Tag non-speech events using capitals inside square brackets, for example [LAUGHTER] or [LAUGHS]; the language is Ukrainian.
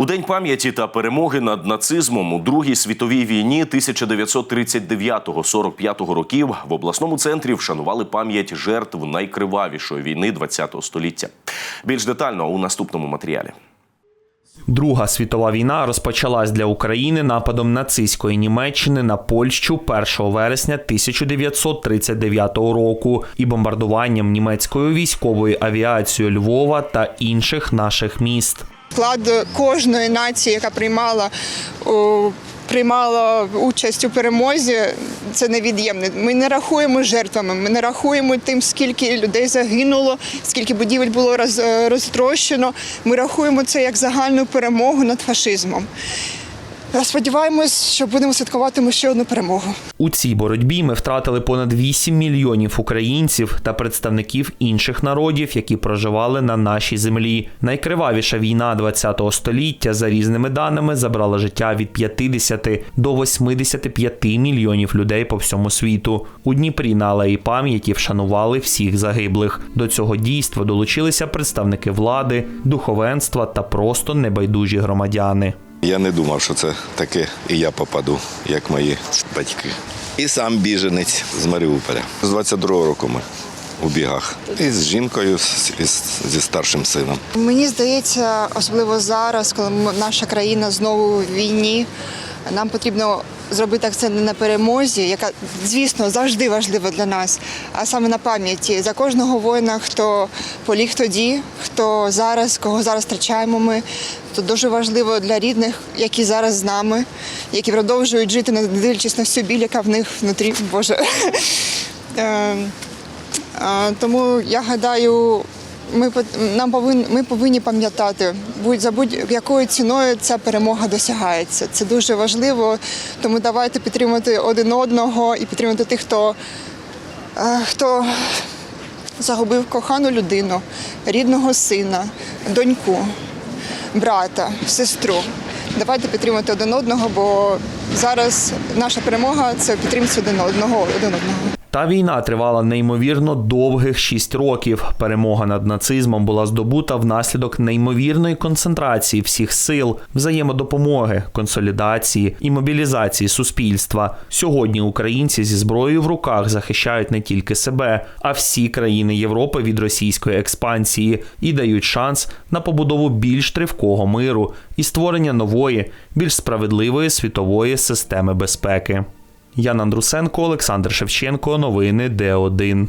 У день пам'яті та перемоги над нацизмом у Другій світовій війні 1939-45 років в обласному центрі вшанували пам'ять жертв найкривавішої війни ХХ століття. Більш детально у наступному матеріалі. Друга світова війна розпочалась для України нападом нацистської Німеччини на Польщу 1 вересня 1939 року і бомбардуванням німецькою військовою авіацією Львова та інших наших міст. Вклад кожної нації, яка приймала приймала участь у перемозі, це невід'ємне. Ми не рахуємо жертвами, ми не рахуємо тим, скільки людей загинуло, скільки будівель було роз, розтрощено. Ми рахуємо це як загальну перемогу над фашизмом. Сподіваємось, що будемо святкувати ще одну перемогу. У цій боротьбі ми втратили понад 8 мільйонів українців та представників інших народів, які проживали на нашій землі. Найкривавіша війна ХХ століття за різними даними забрала життя від 50 до 85 мільйонів людей по всьому світу. У Дніпрі на алеї пам'яті вшанували всіх загиблих. До цього дійства долучилися представники влади, духовенства та просто небайдужі громадяни. Я не думав, що це таке і я попаду, як мої батьки. І сам біженець з Маріуполя. З 22-го року ми у бігах. І з жінкою, і зі старшим сином. Мені здається, особливо зараз, коли наша країна знову в війні, нам потрібно зробити акцент не на перемозі, яка, звісно, завжди важлива для нас, а саме на пам'яті за кожного воїна, хто поліг тоді, хто зараз, кого зараз втрачаємо ми. То дуже важливо для рідних, які зараз з нами, які продовжують жити, не дивлячись на всю біль, яка в них внутрі. Боже. [LAUGHS] Е, Тому я гадаю, ми нам повинні ми повинні пам'ятати, будь за будь-якою ціною ця перемога досягається. Це дуже важливо. Тому давайте підтримувати один одного і підтримувати тих, хто, е, хто загубив кохану людину, рідного сина, доньку, брата, сестру. Давайте підтримувати один одного, бо зараз наша перемога це підтримці один одного один одного. Та війна тривала неймовірно довгих шість років. Перемога над нацизмом була здобута внаслідок неймовірної концентрації всіх сил, взаємодопомоги, консолідації і мобілізації суспільства. Сьогодні українці зі зброєю в руках захищають не тільки себе, а всі країни Європи від російської експансії і дають шанс на побудову більш тривкого миру і створення нової, більш справедливої світової системи безпеки. Ян Андрусенко, Олександр Шевченко. Новини Д1.